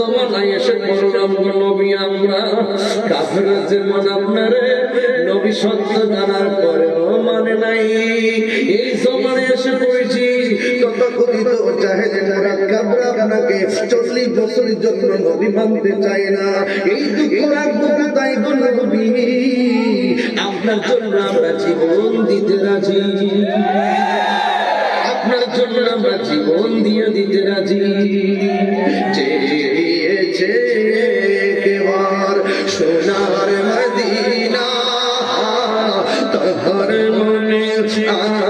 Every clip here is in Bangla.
জমানায় এসে বললাম নবী, আমরা কাফেরা যেমন আপনারে নবী সত্য জানার পরেও মানে নাই। এই জমানায় এসে পড়েছি। তথাকথিত আপনাকে নবী মানতে চায় না। এই দুঃখ রাখব তাই আপনার জন্য আমরা জীবন দিতে রাজি। আপনার জন্য আমরা জীবন দিয়ে দিতে রাজি। চেয়েছে কেবার সোনার মদিনা। তাহার মনে আর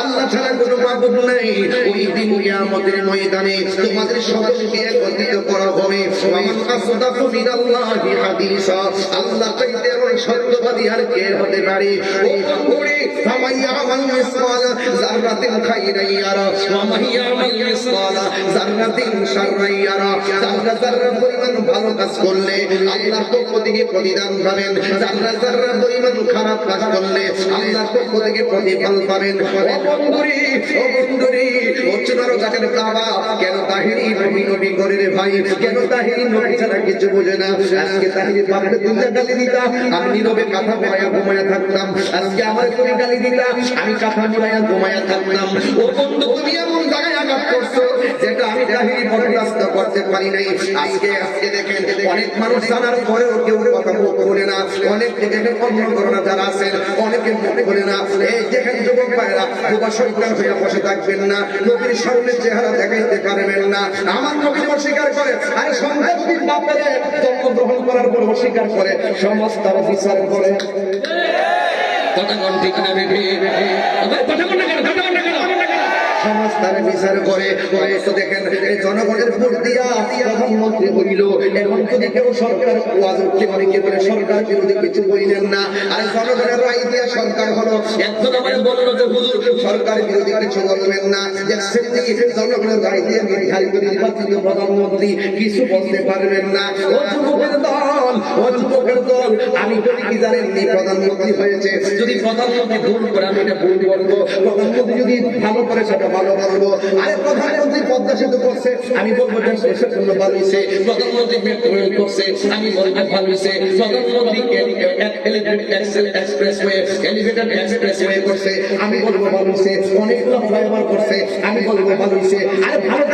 আল্লাহ ছাড়া কোনো মাবুদ নাই। ওই দিন কিয়ামতের ময়দানে তোমাদের একত্রিত করা হবে। আসদাকু আল্লাহ চাইতে সত্যবাদী আর কে হতে পারে? ও আমাল আমাল পরিমাণ ভালো কাজ করলে পক্ষ থেকে প্রতিদান পাবেন। পরিমাণ খারাপ কাজ করলে আল্লাহর পক্ষ থেকে প্রতিফল পাবেন। ও বন্ধুরে ও বন্ধুরে ওচনারো জাতের বাবা, কেন তাহিরি নবী নবী করে রে ভাই? কেন তাহিরি নবী ছাড়া কিছু বোঝে না? আজকে তাহিরি বাপকে দুনিয়া গালি দিতা, আমি নীরবে কথা বলাইয়া ঘুমায়া থাকতাম। আজকে আমার তুমি গালি দিতা, আমি কথা বলাইয়া ঘুমায়া থাকতাম। ও বন্ধু, তুমি এমন জায়গায় আঘাত করছ যেটা আমি তাহিরি বরদাস্ত করতে পারি নাই। আজকে আজকে দেখেন, অনেক মানুষ কেউ কথা মুখ বলে না। করোনা যারা আছেন, অনেকে মুখ বলে না। এই ভাইরা বোবা সন্তান হয়ে বসে থাকবেন না। নবীর সামনে চেহারা দেখাইতে পারবেন না। আমার নবী অস্বীকার করে। আরে সন্তান যদি বাপের জন্মগ্রহণ করার পর অস্বীকার করে। সমস্ত বিচার করে কথা কোন ঠিক না কথা কোন না কথা কোন না সমাজতার বিচার করে। হয়তো দেখেন জনগণের ভোট দিয়া প্রধানমন্ত্রী হইল। এখন যদি কেউ সরকার ওয়াজ অনেকে বলে, সরকার বিরোধী কিছু বললেন না। আর জনগণের রায় দিয়া সরকার হলো। একজন আমার বলল যে, হুজুর, সরকার বিরোধী কিছু বলবেন না। জনগণের রায় দিয়ে নির্ধারিত নির্বাচিত প্রধানমন্ত্রী কিছু বলতে পারবেন না। আমি যদি কি জানেন প্রধানমন্ত্রী হয়েছে। যদি প্রধানমন্ত্রী ভুল করে, আমি এটা ভুল বলব। প্রধানমন্ত্রী যদি ভালো করে সেটা ভালো বলব আরে প্রধানমন্ত্রী পদ্মা সেতু করছে। আমি বলব দেশ দেশের জন্য ভালো হয়েছে প্রধানমন্ত্রী মেট্রো রেল করছে। আমি বলব ভালো হয়েছে প্রধানমন্ত্রী আমি বলব ভালো হয়েছে অনেকগুলো ফ্লাইওভার করছে। আমি বলব ভালো হয়েছে আরে ভালো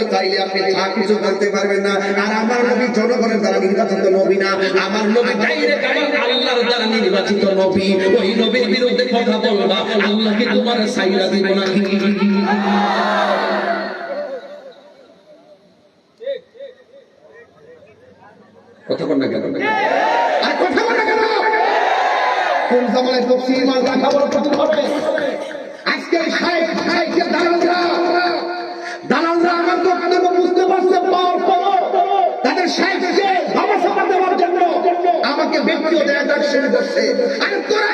করতে চাইলে আপনি যা কিছু বলতে পারবেন না। আর আমার নবী জনগণের দ্বারা নির্বাচিত নবী না। আমার নবী ডাইরেক্ট আমার আল্লাহর দ্বারা নির্বাচিত নবী। ওই নবীর বিরুদ্ধে কথা বলবা, আল্লাহকে তোমার সাইরা দিব না কথা বল না কেন? আর কথা বল না কেন? কোন জামানায় তফসির মাল কথা বল কথা হবে ব্যক্তিগত অ্যাটাক শুরু করছে আরে তোরা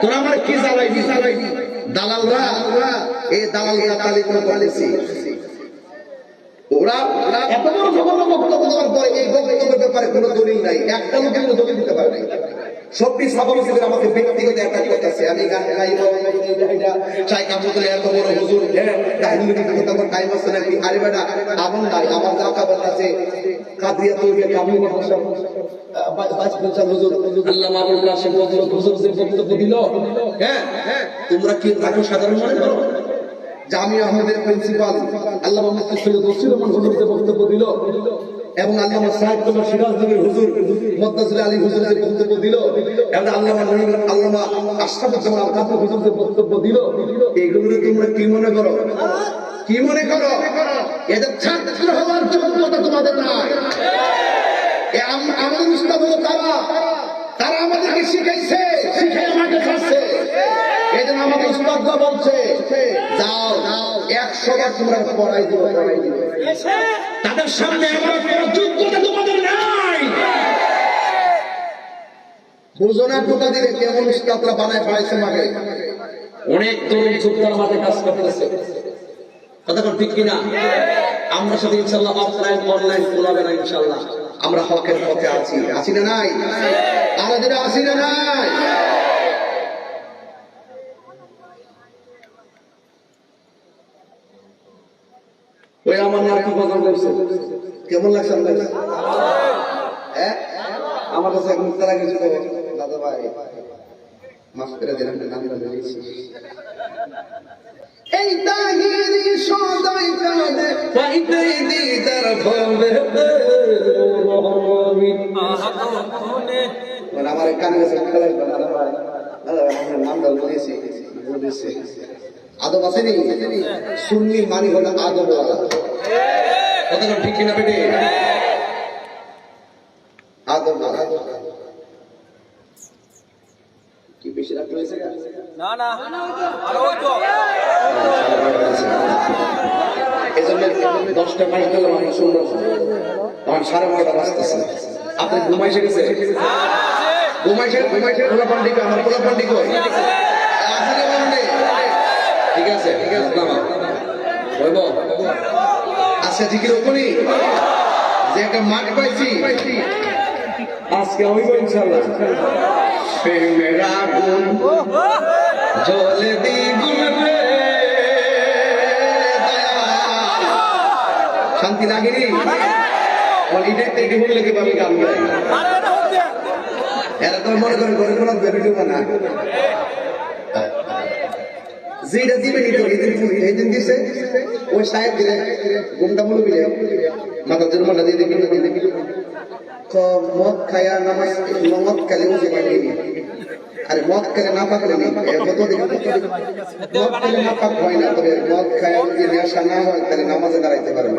তোরা আমার কি দালালরা এই দালালরা করেছি ওরা বক্তব্য দেওয়ার পরে ব্যাপারে কোনো দলিল নাই। একটা লোকের দলিল দিতে পারে নাই। আমি হ্যাঁ হ্যাঁ তোমরা কি তাকে সাধারণ মনে করো জামি আহমেদের প্রিন্সিপাল আল্লাহ বক্তব্য দিল। এবং আল্লামা সাহেব কুমার সিরাজদ্দৌলের হুজুর মদ্দাসুল আলী হুজুর যে বক্তব্য দিল, এবং আল্লামা নঈম আল্লামা আশরাফুজ্জামান আল কাদরি হুজুর যে বক্তব্য দিল এগুলো তোমরা কি মনে করো? কি মনে করো? এদের ছাত্র হওয়ার যোগ্যতা তোমাদের নাই। আমাদের উস্তাদ হলো তারা। তারা আমাদেরকে শিখাইছে। শিখে আমাকে খাচ্ছে জন্য আমাকে উস্তাদরা বলছে, যাও, একশো বার তোমরা পড়াই দিও পড়াই দিও। তাদের সামনে আমার কোনো যোগ্যতা তোমাদের নাই। বুঝোনা টোকা দিলে কেমন উস্তাদরা বানায় পড়াইছে আমাকে। অনেক তরুণ যুক্তার মাঠে কাজ করতেছে। কথা ঠিক কিনা? আমরা সাথে ইনশাল্লাহ অফলাইন অনলাইন খোলাবে না ইনশাল্লাহ। আমরা হকের পথে আছি। আছি না নাই? যেটা আছি না নাই? আমার নাম কি কথা বলছে কেমন লাগছে আপনার হ্যাঁ? আমার কাছে এক মুক্তারা কিছু দাদা ভাই, মাফ করে নাম এই মানে আমার দাদা ভাই। আপনার নামটা আদব আসেনি সুন্নি মানি হলো আদব কথা কোন ঠিক কিনা বেটে আদব কি বেশি রাখতে হয়েছে গা? না না। আরও ওই দশটা মাস গেল আমি শুনব তখন সাড়ে বারোটা বাজতেছে। আপনি ঘুমাইছে গেছে? ঘুমাইছে ঘুমাইছে খোলা পান্ডিকে আমার খোলা পান্ডিক ঠিক আছে। ঠিক আছে বলব আচ্ছা ওপরই যে একটা মাঠ পাইছি। আজকে হইব ইনশাল্লাহ প্রেমের আগুন জলে দ্বিগুণ রে। শান্তি লাগেনি ইটের থেকে বললে কি ভাবে গান গাই এরা তো মনে করে গরিব না। যেটা দিবে এদিন দিছে ওই সাহেব দিলে গুমটা মূল দিলে মাথা জোর দিয়ে দেখি মদ খায়া নামাজ, মদ খালে উঠে পারিনি আরে মদ খেলে না পাকলে নি কত মদ খেলে না পাক হয় না, তবে মদ খায়া যদি নেশা না হয়, তাহলে নামাজে দাঁড়াইতে পারবে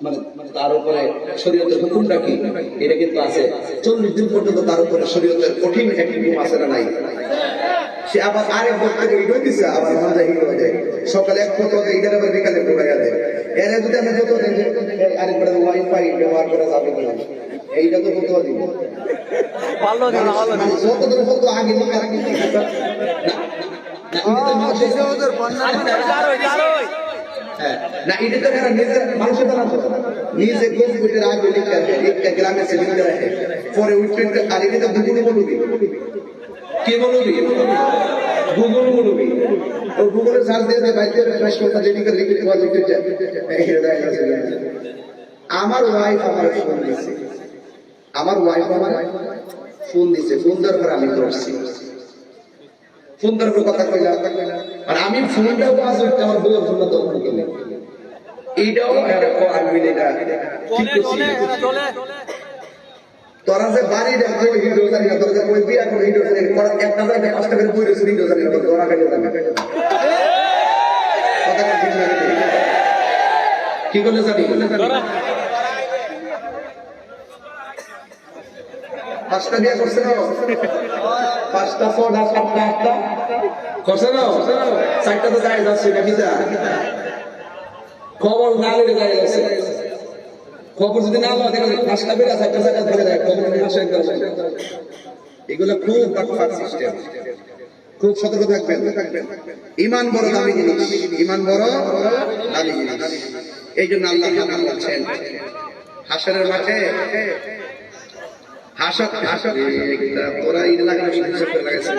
মানে মানে তার উপরে শরীয়তের হুকুমটা কি এটা কিন্তু আছে চল্লিশ দিন পর্যন্ত তার উপরে শরীয়তের কঠিন একটি হুকুম আছে না নাই সে আবার আরেক বক্তা হিরো দিছে আবার মজা হিরো দেয় সকালে এক ফটো দেয় আবার বিকালে ঘুরাইয়া দেয় এর যদি আমি যত দেয় আরেকবার ওয়াইফাই ব্যবহার করা যাবে কিনা এইটা তো ফটো দিব পারল না পারল না মানে যত দিন ফটো আগে হ্যাঁ, না এটা তো এরা নিজের মানুষের বানাতো নিজে কম্পিউটার আগে লিখে লিখে গ্রামে পরে আর এটা তো বলবি? কে বলবি? গুগল বলবি। ও গুগলে সার্চ দিয়ে দেয় বাইতে ফ্রেশ কথা যেটি করে লিখে দেওয়া লিখে যায় এটা দেখা। যাচ্ছে। আমার ওয়াইফ আমার ফোন দিছে। আমার ওয়াইফ আমার ফোন দিছে। ফোন দেওয়ার পর আমি ধরছি। ফোন করে কথা কইলাম। আর আমি ফোনটাও পাস হইতে আমার বউয়ের ফোন তখন গেলে এইটাও একটা আর মিলে না। ঠিক চলে চলে চলে। তোরা যে বাড়ি দেখো হিডো জানি না তোরা যে কই বিয়া করে হিডো জানি না একটা জায়গায় পাঁচটা করে বই রয়েছে হিডো জানি না তোরা কাটে জানি কথা কি? করলে জানি? পাঁচটা বিয়া করছে না পাঁচটা ছটা সাতটা, আটটা। করছে না? চারটা তো যাচ্ছে যা খবর না যাচ্ছে। খবর যদি না পাঁচটা বেড়া চারটা চারটা ধরে যায় খবর এগুলো খুব সিস্টেম খুব সতর্ক থাকবেন। ইমান বড় দামি জিনিস। ইমান বড় দামি জিনিস। এই জন্য আল্লাহ বলছেন, হাসরের মাঠে হাসত হাসত তোরা ঈদ লাগানো লাগাইছে।